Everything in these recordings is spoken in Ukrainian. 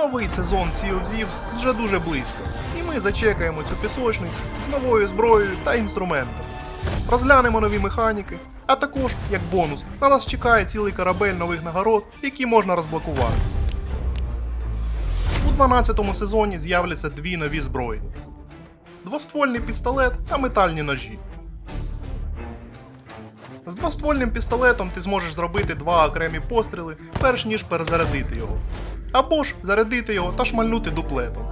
Новий сезон Sea of Thieves вже дуже близько, і ми зачекаємо цю пісочницю з новою зброєю та інструментами. Розглянемо нові механіки, а також, як бонус, на нас чекає цілий корабель нових нагород, які можна розблокувати. У 12 сезоні з'являться дві нові зброї: двоствольний пістолет та метальні ножі. З двоствольним пістолетом ти зможеш зробити два окремі постріли, перш ніж перезарядити його. Або ж зарядити його та шмальнути дуплетом.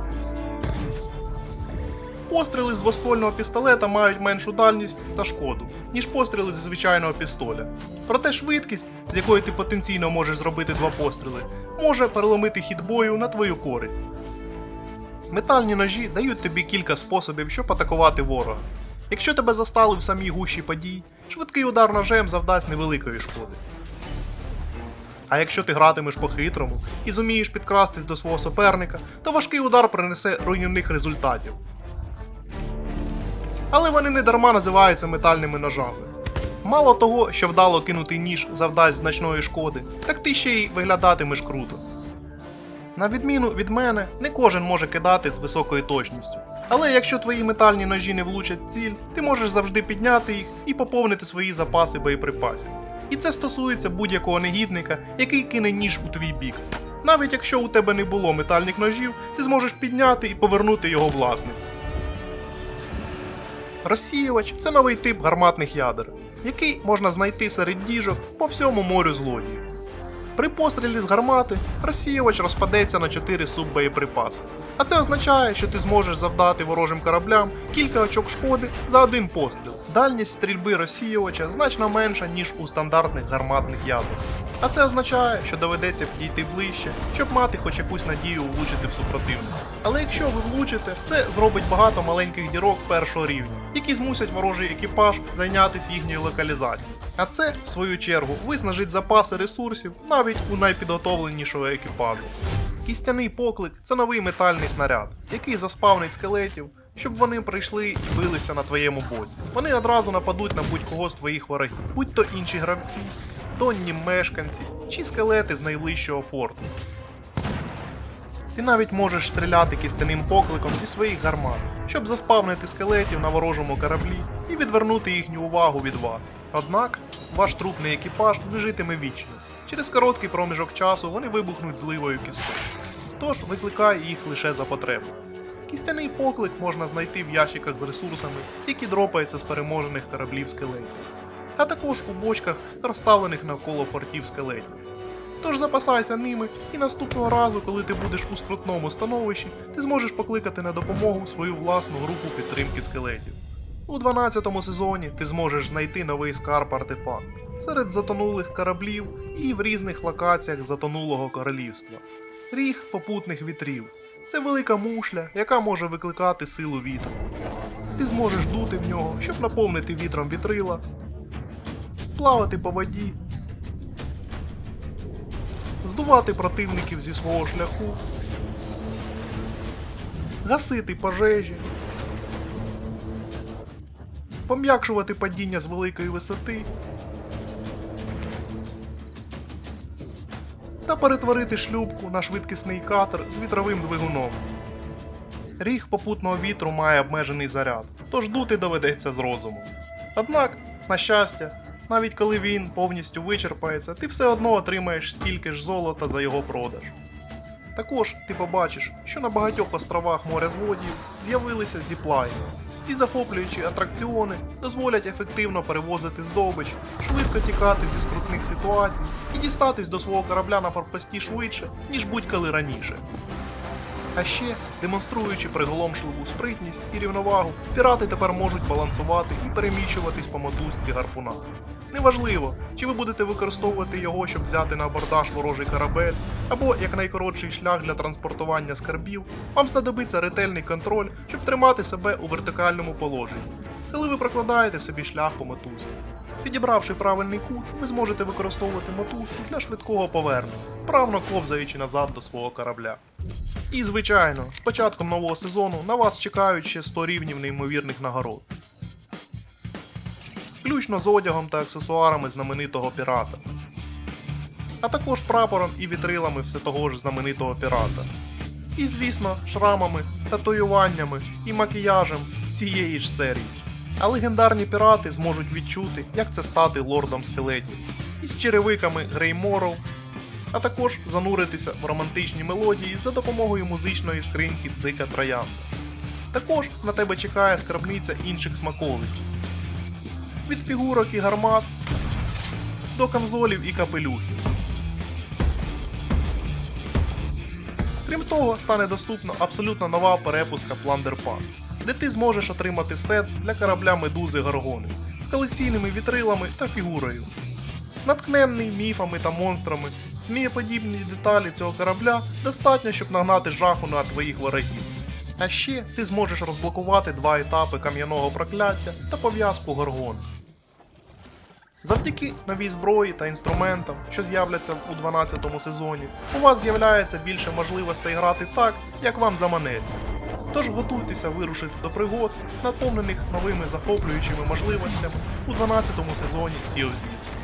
Постріли з двоствольного пістолета мають меншу дальність та шкоду, ніж постріли зі звичайного пістоля. Проте швидкість, з якою ти потенційно можеш зробити два постріли, може переломити хід бою на твою користь. Метальні ножі дають тобі кілька способів, щоб атакувати ворога. Якщо тебе застали в самій гущі подій, швидкий удар ножем завдасть невеликої шкоди. А якщо ти гратимеш по-хитрому і зумієш підкрастись до свого суперника, то важкий удар принесе руйнівних результатів. Але вони не дарма називаються метальними ножами. Мало того, що вдало кинути ніж завдасть значної шкоди, так ти ще й виглядатимеш круто. На відміну від мене, не кожен може кидати з високою точністю. Але якщо твої метальні ножі не влучать ціль, ти можеш завжди підняти їх і поповнити свої запаси боєприпасів. І це стосується будь-якого негідника, який кине ніж у твій бік. Навіть якщо у тебе не було метальних ножів, ти зможеш підняти і повернути його власнику. Розсіювач це новий тип гарматних ядер, який можна знайти серед діжок по всьому морю злодіїв. При пострілі з гармати розсіювач розпадеться на 4 суббоєприпаси. А це означає, що ти зможеш завдати ворожим кораблям кілька очок шкоди за один постріл. Дальність стрільби розсіювача значно менша, ніж у стандартних гарматних ядер. А це означає, що доведеться підійти ближче, щоб мати хоч якусь надію влучити в супротивника. Але якщо ви влучите, це зробить багато маленьких дірок першого рівня, які змусять ворожий екіпаж зайнятися їхньою локалізацією. А це, в свою чергу, виснажить запаси ресурсів навіть у найпідготовленішого екіпажу. Кістяний поклик це новий метальний снаряд, який заспавнить скелетів, щоб вони прийшли і билися на твоєму боці. Вони одразу нападуть на будь-кого з твоїх ворогів, будь то інші гравці, тонні мешканці чи скелети з найближчого форту. Ти навіть можеш стріляти кістяним покликом зі своїх гармат, щоб заспавнити скелетів на ворожому кораблі і відвернути їхню увагу від вас. Однак ваш трупний екіпаж не житиме вічно. Через короткий проміжок часу вони вибухнуть зливою кісток. Тож викликай їх лише за потреби. Кістяний поклик можна знайти в ящиках з ресурсами, які дропаються з переможених кораблів скелетів, а також у бочках, розставлених навколо фортів скелетів. Тож запасайся ними, і наступного разу, коли ти будеш у скрутному становищі, ти зможеш покликати на допомогу свою власну групу підтримки скелетів. У 12 сезоні ти зможеш знайти новий скарб артефакт серед затонулих кораблів і в різних локаціях затонулого королівства. Ріг попутних вітрів. Це велика мушля, яка може викликати силу вітру. Ти зможеш дути в нього, щоб наповнити вітром вітрила, плавати по воді, здувати противників зі свого шляху, гасити пожежі, пом'якшувати падіння з великої висоти та перетворити шлюпку на швидкісний катер з вітровим двигуном. Ріг попутного вітру має обмежений заряд, тож дути доведеться з розуму. Однак, на щастя, навіть коли він повністю вичерпається, ти все одно отримаєш стільки ж золота за його продаж. Також ти побачиш, що на багатьох островах моря злодіїв з'явилися зіплайни. Ці захоплюючі атракціони дозволять ефективно перевозити здобич, швидко тікати зі скрутних ситуацій і дістатись до свого корабля на форпості швидше, ніж будь-коли раніше. А ще, демонструючи приголомшливу спритність і рівновагу, пірати тепер можуть балансувати і переміщуватись по мотузці гарпуна. Неважливо, чи ви будете використовувати його, щоб взяти на абордаж ворожий корабель, або як найкоротший шлях для транспортування скарбів, вам знадобиться ретельний контроль, щоб тримати себе у вертикальному положенні, коли ви прокладаєте собі шлях по мотузці. Підібравши правильний кут, ви зможете використовувати мотузку для швидкого повернення, вправно ковзаючи назад до свого корабля. І, звичайно, з початком нового сезону на вас чекають ще 100 рівнів неймовірних нагород. Включно з одягом та аксесуарами знаменитого пірата. А також прапором і вітрилами все того ж знаменитого пірата. І, звісно, шрамами, татуюваннями і макіяжем з цієї ж серії. А легендарні пірати зможуть відчути, як це стати лордом скелетів, із черевиками Грейморов, а також зануритися в романтичні мелодії за допомогою музичної скриньки Дика Троянда. Також на тебе чекає скарбниця інших смаковиків. Від фігурок і гармат до камзолів і капелюхів. Крім того, стане доступна абсолютно нова перепуска Plunder Pass, де ти зможеш отримати сет для корабля медузи Горгони з колекційними вітрилами та фігурою. Наткненний міфами та монстрами, змієподібні деталі цього корабля достатньо, щоб нагнати жаху на твоїх ворогів. А ще ти зможеш розблокувати два етапи кам'яного прокляття та пов'язку Горгони. Завдяки новій зброї та інструментам, що з'являться у 12 сезоні, у вас з'являється більше можливостей грати так, як вам заманеться. Тож готуйтеся вирушити до пригод, наповнених новими захоплюючими можливостями у 12 сезоні Sea of Thieves.